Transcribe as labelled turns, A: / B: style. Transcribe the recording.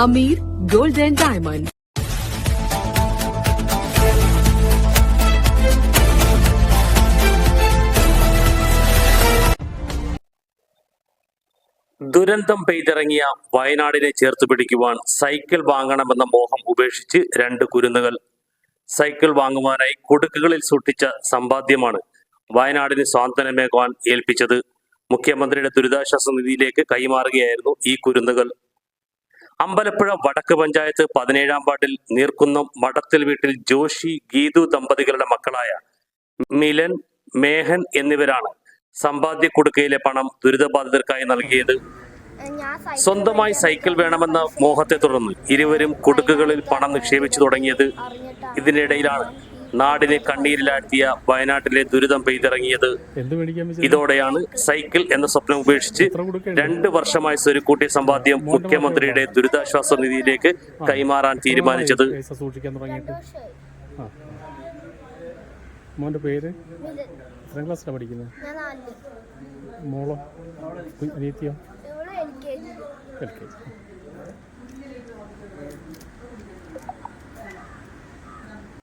A: Hamir and diamond.
B: ദുരന്തം പെയ്തിറങ്ങിയ വയനാടിനെ ചേർത്ത് പിടിക്കുവാൻ സൈക്കിൾ വാങ്ങണമെന്ന മോഹം ഉപേക്ഷിച്ച് രണ്ട് കുരുന്നുകൾ. സൈക്കിൾ വാങ്ങുവാനായി കൊടുക്കുകളിൽ സൂക്ഷിച്ച സമ്പാദ്യമാണ് വയനാടിന് സ്വാതന്ത്ര്യമേകുവാൻ ഏൽപ്പിച്ചത്. മുഖ്യമന്ത്രിയുടെ ദുരിതാശ്വാസ നിധിയിലേക്ക് കൈമാറുകയായിരുന്നു ഈ കുരുന്നുകൾ. അമ്പലപ്പുഴ വടക്ക് പഞ്ചായത്ത് പതിനേഴാം വാർഡിൽ നീർക്കുന്നം മടത്തിൽ വീട്ടിൽ ജോഷി ഗീതു ദമ്പതികളുടെ മക്കളായ മിലൻ മേഹൻ എന്നിവരാണ് സമ്പാദ്യ കുടുക്കയിലെ പണം ദുരിതബാധിതർക്കായി നൽകിയത്. സ്വന്തമായി സൈക്കിൾ വേണമെന്ന മോഹത്തെ തുടർന്ന് ഇരുവരും കുടുക്കുകളിൽ പണം നിക്ഷേപിച്ചു തുടങ്ങിയത് ഇതിനിടയിലാണ്. നാടിനെ കണ്ണീരിലാഴ്ത്തിയ വയനാട്ടിലെ ദുരിതം പെയ്തിറങ്ങിയത് ഇതോടെയാണ് സൈക്കിൾ എന്ന സ്വപ്നം ഉപേക്ഷിച്ച് രണ്ട് വർഷമായി സ്വരുക്കൂട്ടിയ സമ്പാദ്യം മുഖ്യമന്ത്രിയുടെ ദുരിതാശ്വാസ നിധിയിലേക്ക് കൈമാറാൻ തീരുമാനിച്ചത്.
C: മോന്റെ പേര്. എത്രാം ക്ലാസ്സിലാണ് പഠിക്കുന്നത്? മോളോ? അനിയത്തിയോ? L K G.